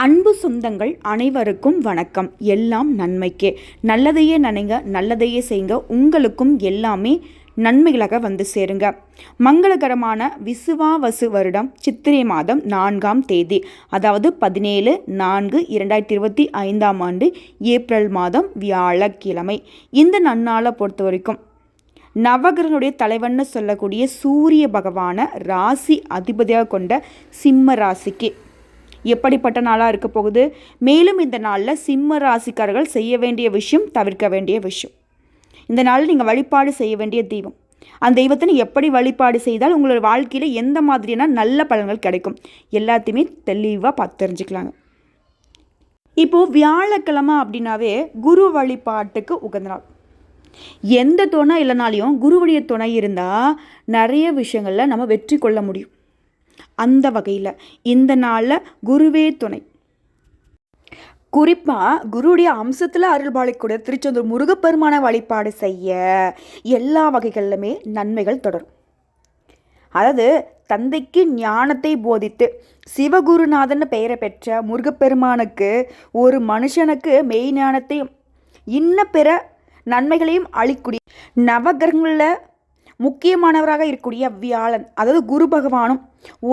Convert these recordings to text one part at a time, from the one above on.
அன்பு சொந்தங்கள் அனைவருக்கும் வணக்கம். எல்லாம் நன்மைக்கே. நல்லதையே நினைங்க நல்லதையே செய்யுங்க. உங்களுக்கும் எல்லாமே நன்மைகளாக வந்து சேருங்க. மங்களகரமான விசுவாவசு வருடம் சித்திரை மாதம் நான்காம் தேதி அதாவது பதினேழு நான்கு இரண்டாயிரத்தி இருபத்தி ஐந்தாம் ஆண்டு ஏப்ரல் மாதம் வியாழக்கிழமை. இந்த நன்னாளை பொறுத்த வரைக்கும் நவகிரகனுடைய தலைவன்னு சொல்லக்கூடிய சூரிய பகவானை ராசி அதிபதியாக கொண்ட சிம்ம ராசிக்கு எப்படிப்பட்ட நாளாக இருக்க போகுது? மேலும் இந்த நாளில் சிம்ம ராசிக்காரர்கள் செய்ய வேண்டிய விஷயம் தவிர்க்க வேண்டிய விஷயம். இந்த நாளில் நீங்கள் வழிபாடு செய்ய வேண்டிய தெய்வம். அந்த தெய்வத்தை எப்படி வழிபாடு செய்தால் உங்களோட வாழ்க்கையில் எந்த மாதிரியான நல்ல பலன்கள் கிடைக்கும்? எல்லாத்தையுமே தெளிவாக பார்த்து தெரிஞ்சுக்கலாங்க. இப்போது வியாழக்கிழமை அப்படின்னாவே குரு வழிபாட்டுக்கு உகந்த நாள். எந்த துணை இல்லைனாலையும் குருவுடைய துணை இருந்தால் நிறைய விஷயங்களில் நம்ம வெற்றி கொள்ள முடியும். அந்த வகையில். இந்த நாளில் குருவே துணை. குறிப்பாக குருடைய அம்சத்தில் அருள்பாலிக்கூடிய திருச்செந்தூர் முருகப்பெருமான வழிபாடு செய்ய எல்லா வகைகளிலுமே நன்மைகள் தொடரும். அதாவது தந்தைக்கு ஞானத்தை போதித்து சிவகுருநாதன் பெயரை பெற்ற முருகப்பெருமானுக்கு ஒரு மனுஷனுக்கு மெய் ஞானத்தையும் இன்ன பிற நன்மைகளையும் அளிக்கூடிய நவகிரகங்களில் முக்கியமானவராக இருக்கக்கூடிய வியாழன் அதாவது குரு பகவானும்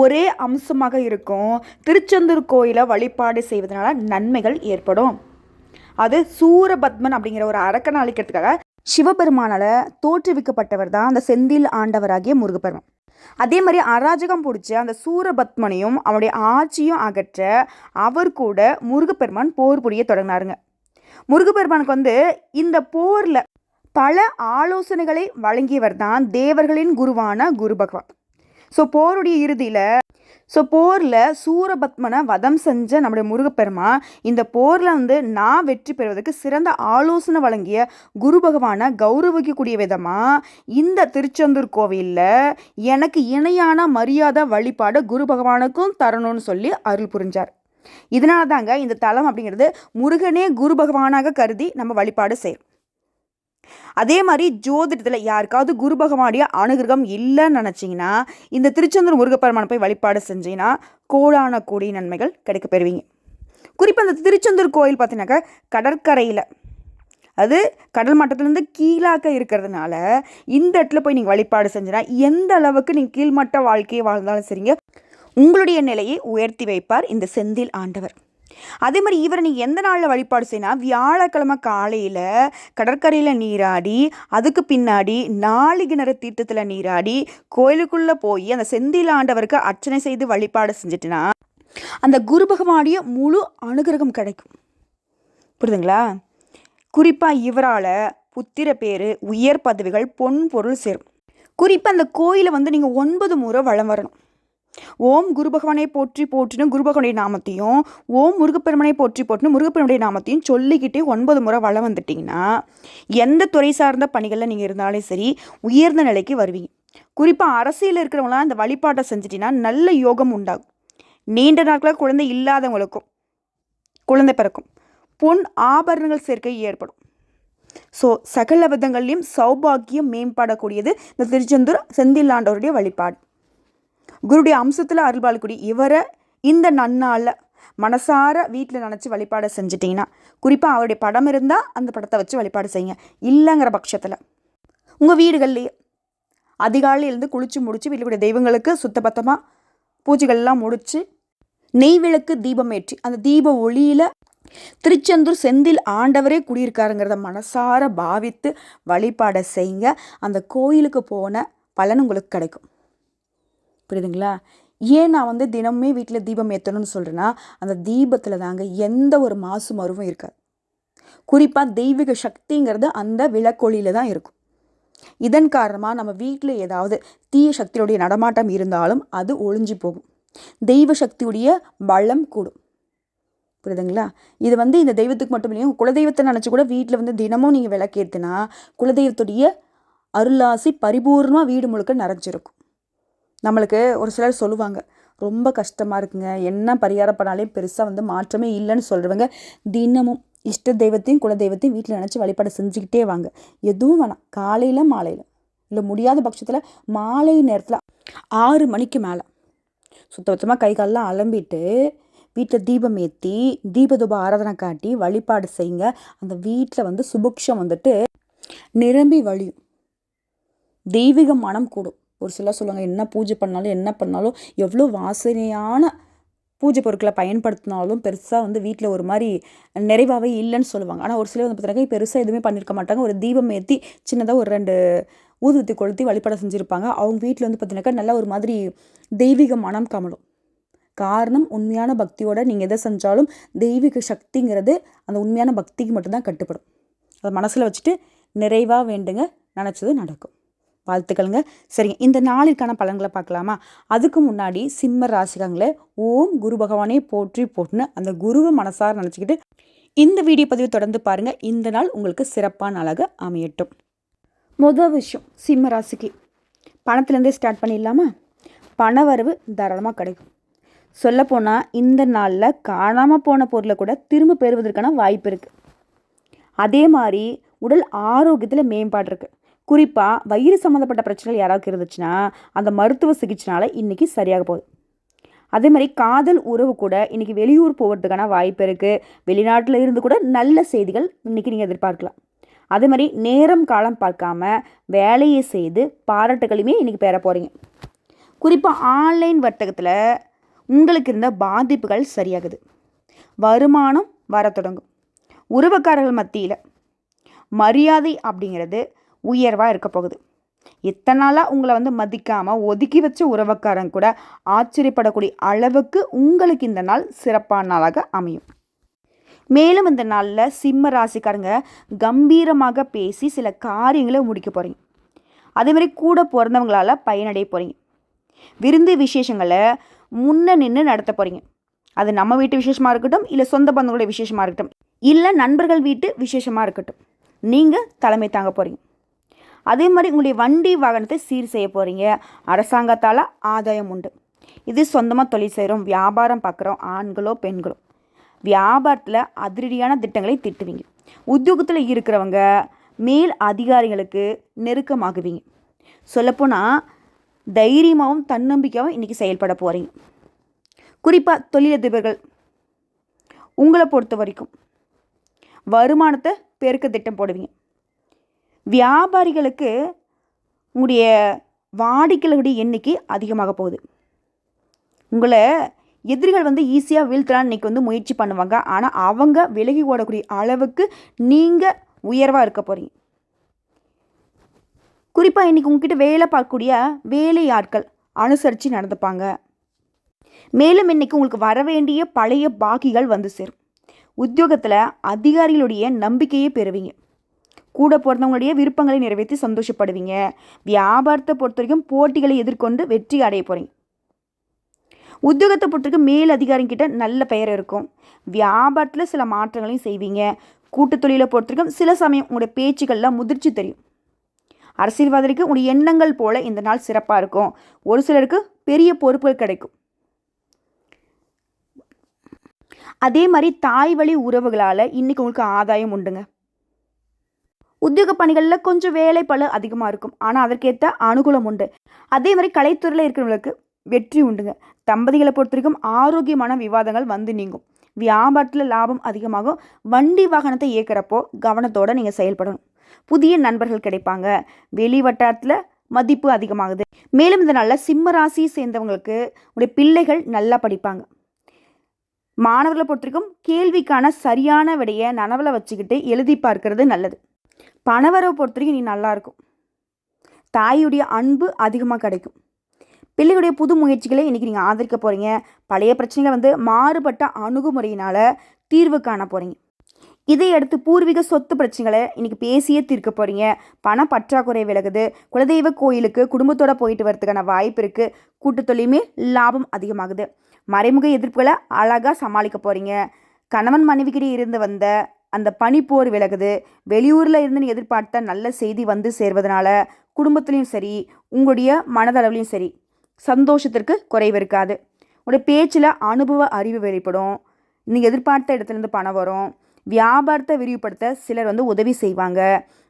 ஒரே அம்சமாக இருக்கும். திருச்செந்தூர் கோயிலை வழிபாடு செய்வதனால நன்மைகள் ஏற்படும். அது சூரபத்மன் அப்படிங்கிற ஒரு அரக்கன் அழைக்கிறதுக்காக சிவபெருமானால் தோற்றுவிக்கப்பட்டவர் தான் அந்த செந்தில் ஆண்டவராகிய முருகப்பெருமான். அதே மாதிரி அராஜகம் பிடிச்ச அந்த சூரபத்மனையும் அவனுடைய ஆட்சியும் அகற்ற அவர் கூட முருகப்பெருமான் போர் புரிய தொடங்கினாருங்க. முருகப்பெருமானுக்கு வந்து இந்த போரில் பல ஆலோசனைகளை வழங்கியவர் தான் தேவர்களின் குருவான குரு பகவான். ஸோ போருடைய இறுதியில் ஸோ போரில் சூரபத்மனை வதம் செஞ்ச நம்முடைய முருகப்பெருமா இந்த போரில் வந்து நான் வெற்றி பெறுவதற்கு சிறந்த ஆலோசனை வழங்கிய குரு பகவானை கௌரவிக்கக்கூடிய விதமாக இந்த திருச்செந்தூர் கோவிலில் எனக்கு இணையான மரியாதை வழிபாடு குரு பகவானுக்கும் தரணும்னு சொல்லி அருள் புரிஞ்சார். இதனால தாங்க இந்த தலம் அப்படிங்கிறது முருகனே குரு பகவானாக கருதி நம்ம வழிபாடு செய்யும் அதே மாதிரி ஜோதிடத்தில் யாருக்காவது குரு பகவானுடைய அனுகிரகம் இல்லைன்னு நினச்சிங்கன்னா இந்த திருச்செந்தூர் முருகப்பெருமானை போய் வழிபாடு செஞ்சீங்கன்னா கோடான கோடி நன்மைகள் கிடைக்க பெறுவீங்க. குறிப்பாக இந்த திருச்செந்தூர் கோயில் பார்த்தீங்கன்னாக்கா கடற்கரையில் அது கடல் மட்டத்துலேருந்து கீழாக்க இருக்கிறதுனால இந்த இடத்துல போய் நீங்கள் வழிபாடு செஞ்சினா எந்த அளவுக்கு நீங்கள் கீழ்மட்ட வாழ்க்கையை வாழ்ந்தாலும் சரிங்க உங்களுடைய நிலையை உயர்த்தி வைப்பார் இந்த செந்தில் ஆண்டவர். அதே மாதிரி இவரை நீங்கள் எந்த நாளில் வழிபாடு செய்யணும் வியாழக்கிழமை காலையில் கடற்கரையில் நீராடி அதுக்கு பின்னாடி நாலு கிணறு தீர்த்தத்தில் நீராடி கோயிலுக்குள்ளே போய் அந்த செந்தில் ஆண்டவருக்கு அர்ச்சனை செய்து வழிபாடு செஞ்சுட்டுனா அந்த குரு பகவானுடைய முழு அனுகிரகம் கிடைக்கும். புரியுதுங்களா? குறிப்பாக இவரால் புத்திர பேர் உயர் பதவிகள் பொன் பொருள் சேரும். குறிப்பாக அந்த கோயிலை வந்து நீங்கள் ஒன்பது முறை வளம் வரணும். ஓம் குரு பகவானை போற்றி போற்றினு குரு பகவானுடைய நாமத்தையும் ஓம் முருகப்பெருமனை போற்றி போற்றினு முருகப்பெருமனுடைய நாமத்தையும் சொல்லிக்கிட்டே ஒன்பது முறை வளம் வந்துட்டிங்கன்னா எந்த துறை சார்ந்த பணிகளில் நீங்கள் இருந்தாலும் சரி உயர்ந்த நிலைக்கு வருவீங்க. குறிப்பாக அரசியலில் இருக்கிறவங்களாம் இந்த வழிபாட்டை செஞ்சிட்டிங்கன்னா நல்ல யோகம் உண்டாகும். நீண்ட நாட்களாக குழந்தை இல்லாதவங்களுக்கும் குழந்தை பிறக்கும். பொன் ஆபரணங்கள் சேர்க்கை ஏற்படும். ஸோ சகல விதங்கள்லையும் சௌபாகியம் மேம்படக்கூடியது இந்த திருச்செந்தூர் செந்தில்லாண்டவருடைய வழிபாடு. குருடைய அம்சத்தில் அருள்பாலக்கூடிய இவரை இந்த நன்னாளில் மனசார வீட்டில் நினச்சி வழிபாடு செஞ்சிட்டிங்கன்னா குறிப்பாக அவருடைய படம் இருந்தால் அந்த படத்தை வச்சு வழிபாடு செய்யுங்க. இல்லைங்கிற பட்சத்தில் உங்கள் வீடுகள்லேயே அதிகாலையிலேருந்து குளித்து முடித்து வீட்டுடைய தெய்வங்களுக்கு சுத்தபத்தமாக பூஜைகள்லாம் முடித்து நெய் விளக்கு தீபம் ஏற்றி அந்த தீப ஒளியில் திருச்செந்தூர் செந்தில் ஆண்டவரே குடியிருக்காருங்கிறத மனசார பாவித்து வழிபாடை செய்யுங்க. அந்த கோயிலுக்கு போன பலன் உங்களுக்கு கிடைக்கும். புரியுதுங்களா? ஏன் நான் வந்து தினமுமே வீட்டில் தீபம் ஏற்றணும்னு சொல்கிறேன்னா அந்த தீபத்தில் தாங்க எந்த ஒரு மாசு மருவும் இருக்காது. குறிப்பாக தெய்வீக சக்திங்கிறது அந்த விளக்கொழியில் தான் இருக்கும். இதன் காரணமாக நம்ம வீட்டில் ஏதாவது தீய சக்தியுடைய நடமாட்டம் இருந்தாலும் அது ஒளிஞ்சு போகும். தெய்வ சக்தியுடைய பலம் கூடும். புரியுதுங்களா? இது வந்து இந்த தெய்வத்துக்கு மட்டும் இல்லையும் குலதெய்வத்தை நினச்சி கூட வீட்டில் வந்து தினமும் நீங்கள் விளக்கேற்றினா குலதெய்வத்துடைய அருளாசி பரிபூர்ணமாக வீடு முழுக்க நிறைஞ்சிருக்கும். நம்மளுக்கு ஒரு சிலர் சொல்லுவாங்க ரொம்ப கஷ்டமாக இருக்குங்க. என்ன பரிகாரம் பண்ணாலே பெருசாக வந்து மாற்றமே இல்லைன்னு சொல்கிறவங்க தினமும் இஷ்ட தெய்வத்தையும் குல தெய்வத்தையும் வீட்டில் நினச்சி வழிபாடு செஞ்சுக்கிட்டே வாங்க. எதுவும் வேணாம். காலையில் மாலையில். இல்லை முடியாத பட்சத்தில் மாலை நேரத்தில் ஆறு மணிக்கு மேலே சுத்த சுத்தமாக கை காலெலாம் அலம்பிட்டு வீட்டில் தீபம் ஏற்றி தீபதூப ஆராதனை காட்டி வழிபாடு செய்யுங்க. அந்த வீட்டில் வந்து சுபுக்ஷம் வந்துட்டு நிரம்பி வழியும். தெய்வீக மனம் கூடும். ஒரு சிலர் சொல்லுவாங்க என்ன பூஜை பண்ணாலும் என்ன பண்ணாலும் எவ்வளோ வாசனையான பூஜை பொருட்களை பயன்படுத்தினாலும் பெருசாக வந்து வீட்டில் ஒரு மாதிரி நிறைவாகவே இல்லைன்னு சொல்லுவாங்க. ஆனால் ஒரு சிலர் வந்து பார்த்தீங்கன்னா பெருசாக எதுவுமே பண்ணியிருக்க மாட்டாங்க. ஒரு தீபம் ஏற்றி சின்னதாக ஒரு ரெண்டு ஊதுவத்தி கொளுத்தி வழிபாடு செஞ்சுருப்பாங்க. அவங்க வீட்டில் வந்து பார்த்தீங்கன்னாக்கா நல்லா ஒரு மாதிரி தெய்வீக மனம் கமலும் காரணம் உண்மையான பக்தியோட நீங்கள் எதை செஞ்சாலும் தெய்வீக சக்திங்கிறது அந்த உண்மையான பக்திக்கு மட்டும்தான் கட்டுப்படும். அதை மனசில் வச்சுட்டு நிறைவாக வேண்டுங்க. நினச்சது நடக்கும். வாழ்த்துக்கள்ங்க. சரிங்க. இந்த நாளிற்கான பலன்களை பார்க்கலாமா? அதுக்கு முன்னாடி சிம்ம ராசிகங்களை ஓம் குரு பகவானே போற்றி போட்டுன்னு அந்த குருவை மனசார நினச்சிக்கிட்டு இந்த வீடியோ பதிவை தொடர்ந்து பாருங்கள் இந்த நாள் உங்களுக்கு சிறப்பான அழகாக அமையட்டும். முதல் விஷயம் சிம்ம ராசிக்கு. பணத்துலேருந்தே ஸ்டார்ட் பண்ணிடலாமா? பண வரவு தாராளமாக கிடைக்கும். சொல்லப்போனால் இந்த நாளில் காணாமல் போன பொருளை கூட திரும்ப பெறுவதற்கான வாய்ப்பு இருக்குது அதே மாதிரி உடல் ஆரோக்கியத்தில் மேம்பாடு இருக்குது குறிப்பாக வயிறு சம்மந்தப்பட்ட பிரச்சனைகள் யாராவது இருந்துச்சுன்னா அந்த மருத்துவ சிகிச்சைனால இன்றைக்கி சரியாக போகுது. அதே மாதிரி காதல் உறவு கூட இன்றைக்கி வெளியூர் போகிறதுக்கான வாய்ப்பு இருக்குது வெளிநாட்டில் இருந்து கூட நல்ல செய்திகள் இன்றைக்கி நீங்கள் எதிர்பார்க்கலாம். அதே மாதிரி நேரம் காலம் பார்க்காம வேலையை செய்து பாராட்டுகளையுமே இன்றைக்கி பெற போகிறீங்க குறிப்பாக ஆன்லைன் வர்த்தகத்தில் உங்களுக்கு இருந்த பாதிப்புகள் சரியாகுது. வருமானம் வர தொடங்கும். உறவுக்காரர்கள் மத்தியில் மரியாதை அப்படிங்கிறது உயர்வாக இருக்க போகுது. இத்தனை நாளாக உங்களை வந்து மதிக்காமல் ஒதுக்கி வச்ச உறவுக்காரன் கூட ஆச்சரியப்படக்கூடிய அளவுக்கு உங்களுக்கு இந்த நாள் சிறப்பான நாளாக அமையும். மேலும் இந்த நாளில் சிம்ம ராசிக்காரங்க கம்பீரமாக பேசி சில காரியங்களை முடிக்க போகிறீங்க அதேமாதிரி கூட பிறந்தவங்களால் பயனடைய போகிறீங்க விருந்து விசேஷங்களை முன்ன நின்று நடத்த போகிறீங்க அது நம்ம வீட்டு விசேஷமாக இருக்கட்டும் இல்லை சொந்த பந்தங்களுடைய விசேஷமாக இருக்கட்டும் இல்லை நண்பர்கள் வீட்டு விசேஷமாக இருக்கட்டும். நீங்கள் தலைமை தாங்க போகிறீங்க அதே மாதிரி உங்களுடைய வண்டி வாகனத்தை சீர் செய்ய போகிறீங்க அரசாங்கத்தால் ஆதாயம் உண்டு. இது சொந்தமாக தொழில் செய்கிறோம் வியாபாரம் பார்க்குறோம் ஆண்களோ பெண்களோ. வியாபாரத்தில் அதிரடியான திட்டங்களை திட்டுவீங்க. உத்தியோகத்தில் இருக்கிறவங்க மேல் அதிகாரிகளுக்கு நெருக்கமாகுவீங்க. சொல்லப்போனால் தைரியமாகவும் தன்னம்பிக்கையாகவும் இன்றைக்கி செயல்பட போகிறீங்க குறிப்பாக தொழிலதிபர்கள் உங்களை பொறுத்த வரைக்கும் வருமானத்தை பெருக்க திட்டம் போடுவீங்க. வியாபாரிகளுக்கு உங்களுடைய வாடிக்கைகளுடைய எண்ணிக்கை அதிகமாக போகுது. உங்களை எதிரிகள் வந்து ஈஸியாக வீழ்த்தலான்னு இன்றைக்கி வந்து முயற்சி பண்ணுவாங்க. ஆனால் அவங்க விலகி ஓடக்கூடிய அளவுக்கு நீங்கள் உயர்வாக இருக்க போகிறீங்க குறிப்பாக இன்றைக்கி உங்ககிட்ட வேலை பார்க்கக்கூடிய வேலை ஆட்கள் அனுசரித்து நடந்துப்பாங்க. மேலும் இன்றைக்கி உங்களுக்கு வர வேண்டிய பழைய பாக்கிகள் வந்து சேரும். உத்தியோகத்தில் அதிகாரிகளுடைய நம்பிக்கையை பெறுவீங்க. கூட பிறந்தவங்களுடைய விருப்பங்களை நிறைவேற்றி சந்தோஷப்படுவீங்க. வியாபாரத்தை பொறுத்த வரைக்கும் போட்டிகளை எதிர்கொண்டு வெற்றி அடைய போகிறீங்க உத்தியோகத்தை பொறுத்தவரைக்கும் மேல் அதிகாரிங்கிட்ட நல்ல பெயர் இருக்கும். வியாபாரத்தில் சில மாற்றங்களையும் செய்வீங்க. கூட்டு தொழிலை பொறுத்தவரைக்கும் சில சமயம் உங்களுடைய பேச்சுகளில் முதிர்ச்சி தெரியும். அரசியல்வாதிக்கு உங்களுடைய எண்ணங்கள் போல இந்த நாள் சிறப்பாக இருக்கும். ஒரு சிலருக்கு பெரிய பொறுப்புகள் கிடைக்கும். அதே மாதிரி தாய் வழி உறவுகளால் இன்றைக்கி உங்களுக்கு ஆதாயம் உண்டுங்க. உத்தியோக பணிகளில் கொஞ்சம் வேலை பல அதிகமாக இருக்கும். ஆனால் அதற்கேற்ற அனுகூலம் உண்டு. அதே மாதிரி கலைத்துறையில் இருக்கிறவங்களுக்கு வெற்றி உண்டுங்க. தம்பதிகளை பொறுத்த வரைக்கும் ஆரோக்கியமான விவாதங்கள் வந்து நீங்கும். வியாபாரத்தில் லாபம் அதிகமாகும். வண்டி வாகனத்தை இயக்கிறப்போ கவனத்தோடு நீங்கள் செயல்படணும். புதிய நண்பர்கள் கிடைப்பாங்க. வெளி வட்டாரத்தில் மதிப்பு அதிகமாகுது. மேலும் இந்த நாளில் சிம்ம ராசியை சேர்ந்தவங்களுக்கு உடைய பிள்ளைகள் நல்லா படிப்பாங்க. மாணவர்களை பொறுத்த வரைக்கும் கேள்விக்கான சரியான விடையை நனவில் வச்சுக்கிட்டு எழுதி பார்க்கறது நல்லது. பணவரவை பொறுத்த வரைக்கும் நீ நல்லாயிருக்கும் தாயுடைய அன்பு அதிகமாக கிடைக்கும். பிள்ளைகளுடைய புது முயற்சிகளை இன்றைக்கி நீங்கள் ஆதரிக்க போகிறீங்க பழைய பிரச்சனைகளை வந்து மாறுபட்ட அணுகுமுறையினால் தீர்வு காண போகிறீங்க இதை அடுத்து பூர்வீக சொத்து பிரச்சனைகளை இன்றைக்கி பேசியே தீர்க்க போகிறீங்க பண பற்றாக்குறை விலகுது. குலதெய்வ கோயிலுக்கு குடும்பத்தோடு போயிட்டு வரதுக்கான வாய்ப்பு இருக்குது கூட்டுத்தொழிலுமே லாபம் அதிகமாகுது. மறைமுக எதிர்ப்புகளை அழகாக சமாளிக்க போகிறீங்க கணவன் மனைவிக்கிட்டே இருந்து வந்த அந்த பனிப்போர் விலகுது. வெளியூரில் இருந்து நீ எதிர்பார்த்த நல்ல செய்தி வந்து சேர்வதனால குடும்பத்துலேயும் சரி உங்களுடைய மனதளவுலையும் சரி சந்தோஷத்திற்கு குறைவு இருக்காது. உங்களுடைய பேச்சில் அனுபவ அறிவு வெளிப்படும். நீங்கள் எதிர்பார்த்த இடத்துலேருந்து பணம் வரும். வியாபாரத்தை விரிவுபடுத்த சிலர் வந்து உதவி செய்வாங்க.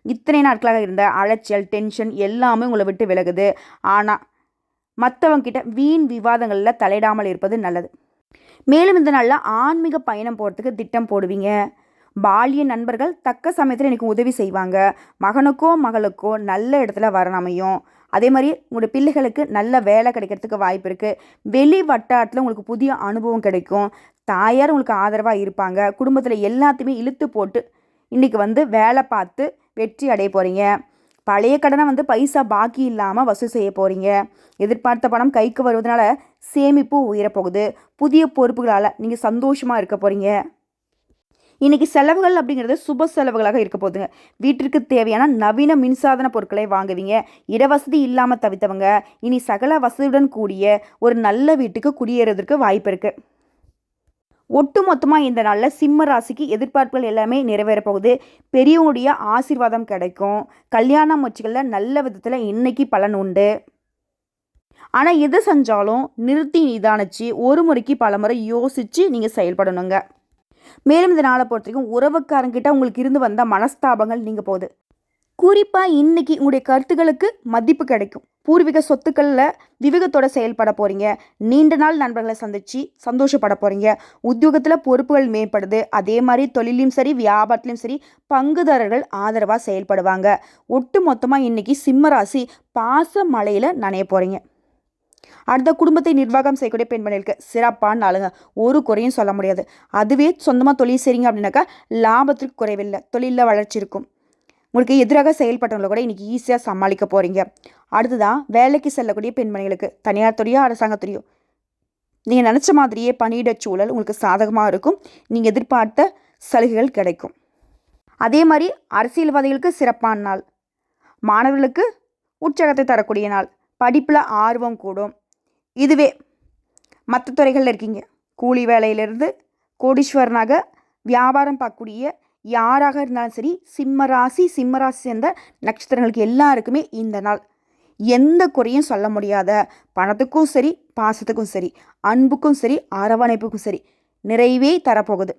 இத்தனை நாட்களாக இருந்த அலைச்சல் டென்ஷன் எல்லாமே உங்களை விட்டு விலகுது. ஆனால் மற்றவங்கிட்ட வீண் விவாதங்களில் தலையிடாமல் இருப்பது நல்லது. மேலும் இந்த நாளில் ஆன்மீக பயணம் போகிறதுக்கு திட்டம் போடுவீங்க. பாலிய நண்பர்கள் தக்க சமயத்தில் எனக்கு உதவி செய்வாங்க. மகனுக்கோ மகளுக்கோ நல்ல இடத்துல வரணமையும் அதே மாதிரி உங்களுடைய பிள்ளைகளுக்கு நல்ல வேலை கிடைக்கிறதுக்கு வாய்ப்பு இருக்குது வெளி வட்டாரத்தில் உங்களுக்கு புதிய அனுபவம் கிடைக்கும். தாயார் உங்களுக்கு ஆதரவாக இருப்பாங்க. குடும்பத்தில் எல்லாத்தையுமே இழுத்து போட்டு இன்றைக்கி வந்து வேலை பார்த்து வெற்றி அடைய போகிறீங்க பழைய கடனை வந்து பைசா பாக்கி இல்லாமல் வசூல் செய்ய போகிறீங்க எதிர்பார்த்த பணம் கைக்கு வருவதனால சேமிப்பு உயரப்போகுது. புதிய பொறுப்புகளால் நீங்கள் சந்தோஷமாக இருக்க போகிறீங்க இன்றைக்கி செலவுகள் அப்படிங்கிறது சுப செலவுகளாக இருக்க போகுதுங்க. வீட்டிற்கு தேவையான நவீன மின்சாதன பொருட்களை வாங்குவீங்க. இடவசதி இல்லாமல் தவித்தவங்க. இனி சகல வசதியுடன் கூடிய ஒரு நல்ல வீட்டுக்கு குடியேறதுக்கு வாய்ப்பு இருக்குது ஒட்டு மொத்தமாக இந்த நாளில் சிம்ம ராசிக்கு எதிர்பார்ப்புகள் எல்லாமே நிறைவேறப்போகுது போகுது. பெரியவங்களுடைய ஆசீர்வாதம் கிடைக்கும். கல்யாண முயற்சிகளில் நல்ல விதத்தில் இன்னைக்கு பலன் உண்டு. ஆனால் எது செஞ்சாலும் நிறுத்தி நிதானிச்சு ஒரு முறைக்கு பல முறை யோசித்து நீங்கள் செயல்படணுங்க. மேலும் இந்த நாளை பொறுத்த வரைக்கும் உறவுக்காரங்கிட்ட உங்களுக்கு இருந்து வந்த மனஸ்தாபங்கள் நீங்கள் போகுது. குறிப்பாக இன்னைக்கு உங்களுடைய கருத்துக்களுக்கு மதிப்பு கிடைக்கும். பூர்வீக சொத்துக்களில் விவேகத்தோட செயல்பட போகிறீங்க நீண்ட நாள் நண்பர்களை சந்தித்து சந்தோஷப்பட போகிறீங்க உத்தியோகத்தில் பொறுப்புகள் மேம்படுது. அதே மாதிரி தொழிலையும் சரி வியாபாரத்துலையும் சரி பங்குதாரர்கள் ஆதரவாக செயல்படுவாங்க. ஒட்டு மொத்தமாக இன்றைக்கி சிம்மராசி பாச மலையில் நனைய போகிறீங்க அடுத்த குடும்பத்தை நிர்வாகம் செய்யக்கூடிய பெண்மணிகளுக்கு சிறப்பான ஆளுங்க. ஒரு குறையும் சொல்ல முடியாது. அதுவே சொந்தமாக தொழில் செய்கிறீங்க அப்படின்னாக்கா லாபத்திற்கு குறைவில்லை. தொழிலில் வளர்ச்சி இருக்கும். உங்களுக்கு எதிராக செயல்பட்டவங்களை கூட இன்றைக்கி ஈஸியாக சமாளிக்க போகிறீங்க அடுத்ததான் வேலைக்கு செல்லக்கூடிய பெண்மணிகளுக்கு தனியார் துறையோ அரசாங்கத்துறையோ நீங்கள் நினச்ச மாதிரியே பணியிட சூழல் உங்களுக்கு சாதகமாக இருக்கும். நீங்கள் எதிர்பார்த்த சலுகைகள் கிடைக்கும். அதே மாதிரி அரசியல்வாதிகளுக்கு சிறப்பான நாள். மாணவர்களுக்கு உற்சாகத்தை தரக்கூடிய நாள். படிப்பில் ஆர்வம் கூடும். இதுவே மற்ற துறைகளில் இருக்கீங்க. கூலி வேலையிலிருந்து கோடீஸ்வரனாக வியாபாரம் பார்க்கக்கூடிய யாராக இருந்தாலும் சரி சிம்ம ராசி சிம்ம ராசி சேர்ந்த நட்சத்திரங்களுக்கு எல்லாருக்குமே இந்த நாள். எந்த குறையும் சொல்ல முடியாத பணத்துக்கும் சரி பாசத்துக்கும் சரி அன்புக்கும் சரி அரவணைப்புக்கும் சரி நிறைவே தரப்போகுது.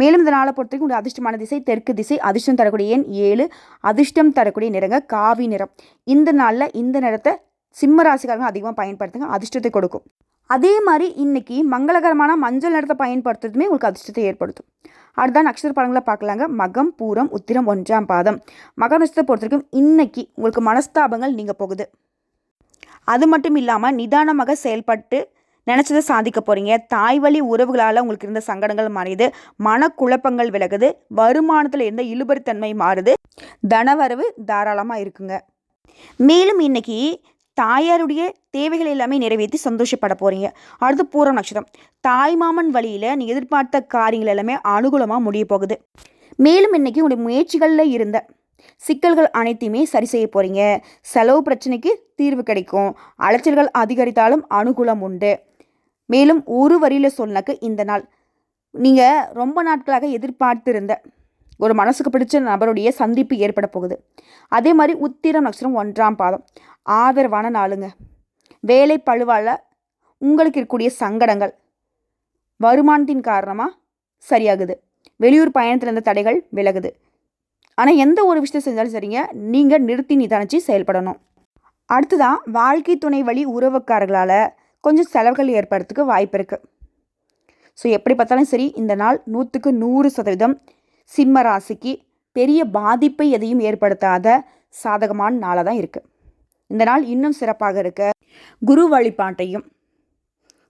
மேலும் இந்த நாளை பொறுத்த வரைக்கும் அதிர்ஷ்டமான திசை தெற்கு திசை அதிர்ஷ்டம் தரக்கூடிய எண் ஏழு. அதிர்ஷ்டம் தரக்கூடிய நிறங்க காவி நிறம். இந்த நாளில் இந்த நிறத்தை சிம்ம ராசிக்காரங்க அதிகமாக பயன்படுத்துங்க அதிர்ஷ்டத்தை கொடுக்கும். அதே மாதிரி இன்னைக்கு மங்களகரமான மஞ்சள் நிறத்தை பயன்படுத்துறதுமே உங்களுக்கு அதிர்ஷ்டத்தை ஏற்படுத்தும். அடுத்த நட்சத்திர படங்களை பார்க்கலாங்க. மகம் பூரம் உத்திரம் ஒன்றாம் பாதம். மக நட்சத்திரத்தை பொறுத்த வரைக்கும் இன்னைக்கு உங்களுக்கு மனஸ்தாபங்கள் நீங்கள் போகுது. அது மட்டும் இல்லாமல் நிதானமாக செயல்பட்டு நினச்சதை சாதிக்க போகிறீங்க தாய் வழி உறவுகளால் உங்களுக்கு இருந்த சங்கடங்கள் மறையுது. மனக்குழப்பங்கள் விலகுது. வருமானத்தில் இருந்த இழுபறித்தன்மை மாறுது. தனவரவு தாராளமாக இருக்குங்க. மேலும் இன்னைக்கு தாயாருடைய தேவைகள் எல்லாமே நிறைவேற்றி சந்தோஷப்பட போகிறீங்க அடுத்து பூரம் நட்சத்திரம். தாய்மாமன் வழியில் நீ எதிர்பார்த்த காரியங்கள் எல்லாமே அனுகூலமாக முடிய போகுது. மேலும் இன்றைக்கி உங்களுடைய முயற்சிகளில் இருந்த சிக்கல்கள் அனைத்தையுமே சரி செய்ய போகிறீங்க செலவு பிரச்சனைக்கு தீர்வு கிடைக்கும். அலைச்சல்கள் அதிகரித்தாலும் அனுகூலம் உண்டு. மேலும் ஒரு வரியில் சொன்னாக்க இந்த நாள். நீங்கள் ரொம்ப நாட்களாக எதிர்பார்த்திருந்த ஒரு மனசுக்கு பிடிச்ச நபருடைய சந்திப்பு ஏற்பட போகுது. அதே மாதிரி உத்திரம் நட்சத்திரம் ஒன்றாம் பாதம். ஆதரவான நாளுங்க. வேலை பழுவால் உங்களுக்கு இருக்கக்கூடிய சங்கடங்கள் வருமானத்தின் காரணமாக சரியாகுது. வெளியூர் பயணத்தில் இருந்த தடைகள் விலகுது. ஆனால் எந்த ஒரு விஷயத்தை செஞ்சாலும் சரிங்க. நீங்கள் நிறுத்தி நிதானிச்சு செயல்படணும். அடுத்ததான் வாழ்க்கை துணை வழி உறவுக்காரர்களால் கொஞ்சம் செலவுகள் ஏற்படுறதுக்கு வாய்ப்பு இருக்குது ஸோ எப்படி பார்த்தாலும் சரி இந்த நாள் நூற்றுக்கு நூறு சதவீதம் சிம்ம ராசிக்கு பெரிய பாதிப்பை எதையும் ஏற்படுத்தாத சாதகமான நாளாக தான் இருக்குது இந்த நாள் இன்னும் சிறப்பாக இருக்க குரு வழிபாட்டையும்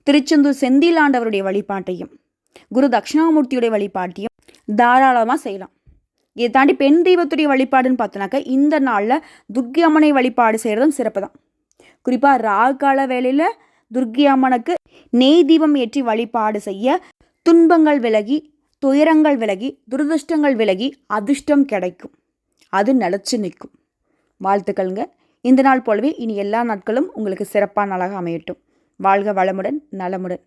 திருச்செந்தூர் செந்திலாண்டவருடைய வழிபாட்டையும் குரு தட்சிணாமூர்த்தியுடைய வழிபாட்டையும் தாராளமாக செய்யலாம். இதை தாண்டி பெண் தெய்வத்துடைய வழிபாடுன்னு பார்த்தோன்னாக்கா இந்த நாளில் துர்க்கி அம்மனை வழிபாடு செய்கிறதும் சிறப்பு தான். குறிப்பாக ராகால வேலையில் துர்க்கி அம்மனுக்கு நெய் தீபம் ஏற்றி வழிபாடு செய்ய துன்பங்கள் விலகி துயரங்கள் விலகி துரதிருஷ்டங்கள் விலகி அதிர்ஷ்டம் கிடைக்கும். அது நிலச்சி நிற்கும். வாழ்த்துக்கள்ங்க. இந்த நாள் போலவே இனி எல்லா நாட்களும் உங்களுக்கு சிறப்பான நாளாக அமையட்டும். வாழ்க வளமுடன் நலமுடன்.